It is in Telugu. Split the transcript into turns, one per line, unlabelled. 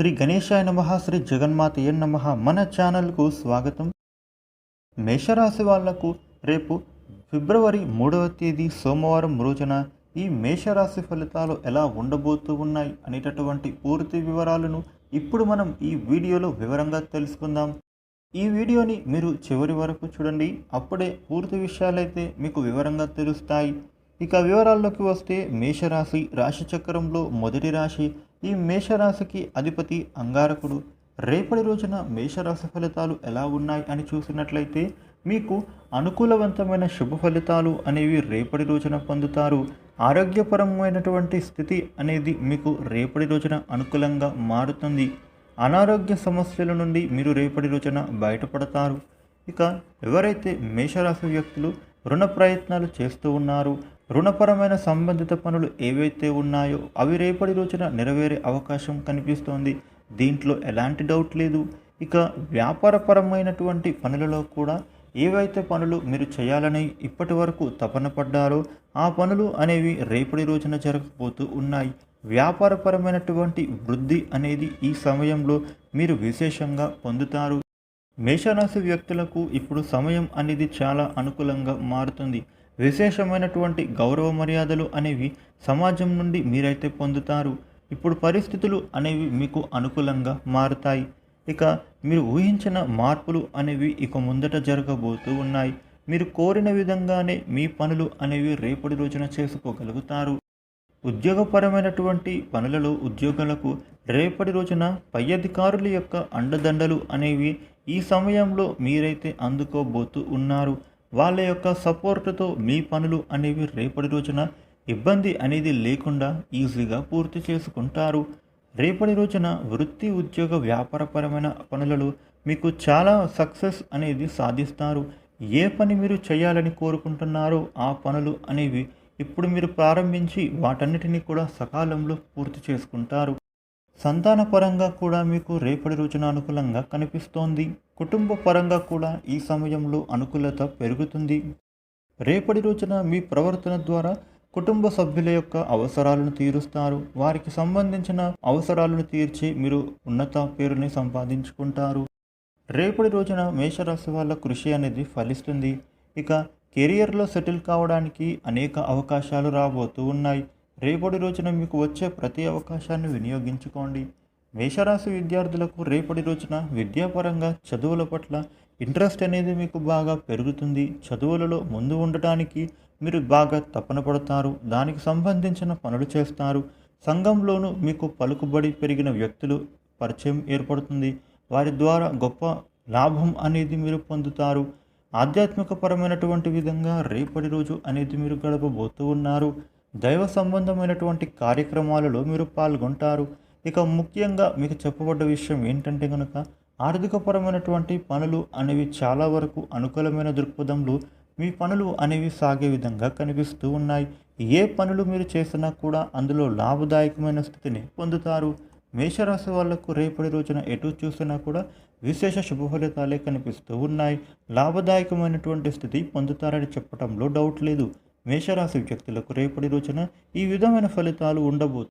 శ్రీ గణేశాయ నమ శ్రీ జగన్మాతయ్య నమ. మన ఛానల్కు స్వాగతం. మేషరాశి వాళ్ళకు రేపు ఫిబ్రవరి మూడవ తేదీ సోమవారం రోజున ఈ మేషరాశి ఫలితాలు ఎలా ఉండబోతూ ఉన్నాయి అనేటటువంటి పూర్తి వివరాలను ఇప్పుడు మనం ఈ వీడియోలో వివరంగా తెలుసుకుందాం. ఈ వీడియోని మీరు చివరి వరకు చూడండి. అప్పుడే పూర్తి విషయాలైతే మీకు వివరంగా తెలుస్తాయి. ఇక వివరాల్లోకి వస్తే మేషరాశి రాశి చక్రంలో మొదటి రాశి ఈ మేషరాశికి అధిపతి అంగారకుడు. రేపటి రోజున మేషరాశి ఫలితాలు ఎలా ఉన్నాయి అని చూసినట్లయితే మీకు అనుకూలవంతమైన శుభ ఫలితాలు అనేవి రేపటి రోజున పొందుతారు. ఆరోగ్యపరమైనటువంటి స్థితి అనేది మీకు రేపటి రోజున అనుకూలంగా మారుతుంది. అనారోగ్య సమస్యల నుండి మీరు రేపటి రోజున బయటపడతారు. ఇక ఎవరైతే మేషరాశి వ్యక్తులు రుణ ప్రయత్నాలు చేస్తూ ఉన్నారు. రుణపరమైన సంబంధిత పనులు ఏవైతే ఉన్నాయో అవి రేపటి రోజున నెరవేరే అవకాశం కనిపిస్తోంది. దీంట్లో ఎలాంటి డౌట్ లేదు. ఇక వ్యాపారపరమైనటువంటి పనులలో కూడా ఏవైతే పనులు మీరు చేయాలని ఇప్పటి వరకు తపన పడ్డారో ఆ పనులు అనేవి రేపటి రోజున జరగబోతూ ఉన్నాయి. వ్యాపారపరమైనటువంటి వృద్ధి అనేది ఈ సమయంలో మీరు విశేషంగా పొందుతారు. మేషరాశి వ్యక్తులకు ఇప్పుడు సమయం అనేది చాలా అనుకూలంగా మారుతుంది. విశేషమైనటువంటి గౌరవ మర్యాదలు అనేవి సమాజం నుండి మీరైతే పొందుతారు. ఇప్పుడు పరిస్థితులు అనేవి మీకు అనుకూలంగా మారుతాయి. ఇక మీరు ఊహించిన మార్పులు అనేవి ఇక ముందట జరగబోతూ ఉన్నాయి. మీరు కోరిన విధంగానే మీ పనులు అనేవి రేపటి రోజున చేసుకోగలుగుతారు. ఉద్యోగపరమైనటువంటి పనులలో ఉద్యోగులకు రేపటి రోజున పై అధికారుల యొక్క అండదండలు అనేవి ఈ సమయంలో మీరైతే అందుకోబోతూ ఉన్నారు. వాళ్ళ యొక్క సపోర్టుతో మీ పనులు అనేవి రేపటి రోజున ఇబ్బంది అనేది లేకుండా ఈజీగా పూర్తి చేసుకుంటారు. రేపటి రోజున వృత్తి ఉద్యోగ వ్యాపారపరమైన పనులలో మీకు చాలా సక్సెస్ అనేది సాధిస్తారు. ఏ పని మీరు చేయాలని కోరుకుంటున్నారో ఆ పనులు అనేవి ఇప్పుడు మీరు ప్రారంభించి వాటన్నిటినీ కూడా సకాలంలో పూర్తి చేసుకుంటారు. సంతాన పరంగా కూడా మీకు రేపటి రోజున అనుకూలంగా కనిపిస్తోంది. కుటుంబ పరంగా కూడా ఈ సమయంలో అనుకూలత పెరుగుతుంది. రేపటి రోజున మీ ప్రవర్తన ద్వారా కుటుంబ సభ్యుల యొక్క అవసరాలను తీరుస్తారు. వారికి సంబంధించిన అవసరాలను తీర్చి మీరు ఉన్నత పేరుని సంపాదించుకుంటారు. రేపటి రోజున మేషరాశి వాళ్ళ కృషి అనేది ఫలిస్తుంది. ఇక కెరియర్లో సెటిల్ కావడానికి అనేక అవకాశాలు రాబోతూ ఉన్నాయి. రేపటి రోజున మీకు వచ్చే ప్రతి అవకాశాన్ని వినియోగించుకోండి. మేషరాశి విద్యార్థులకు రేపటి రోజున విద్యాపరంగా చదువుల పట్ల ఇంట్రెస్ట్ అనేది మీకు బాగా పెరుగుతుంది. చదువులలో ముందు ఉండటానికి మీరు బాగా తపన పడతారు. దానికి సంబంధించిన పనులు చేస్తారు. సంఘంలోనూ మీకు పలుకుబడి పెరిగిన వ్యక్తులు పరిచయం ఏర్పడుతుంది. వారి ద్వారా గొప్ప లాభం అనేది మీరు పొందుతారు. ఆధ్యాత్మికపరమైనటువంటి విధంగా రేపటి రోజు అనేది మీరు గడపబోతూ ఉన్నారు. దైవ సంబంధమైనటువంటి కార్యక్రమాలలో మీరు పాల్గొంటారు. ఇక ముఖ్యంగా మీకు చెప్పబడ్డ విషయం ఏంటంటే కనుక ఆర్థికపరమైనటువంటి పనులు అనేవి చాలా వరకు అనుకూలమైన దృక్పథంలో మీ పనులు అనేవి సాగే విధంగా కనిపిస్తూ ఉన్నాయి. ఏ పనులు మీరు చేసినా కూడా అందులో లాభదాయకమైన స్థితిని పొందుతారు. మేషరాశి వాళ్ళకు రేపటి రోజున ఎటు చూసినా కూడా విశేష శుభ ఫలితాలే కనిపిస్తూ ఉన్నాయి. లాభదాయకమైనటువంటి స్థితి పొందుతారని చెప్పడంలో డౌట్ లేదు. మేషరాశి వ్యక్తులకు రేపటి రోజున ఈ విధమైన ఫలితాలు ఉండబోతు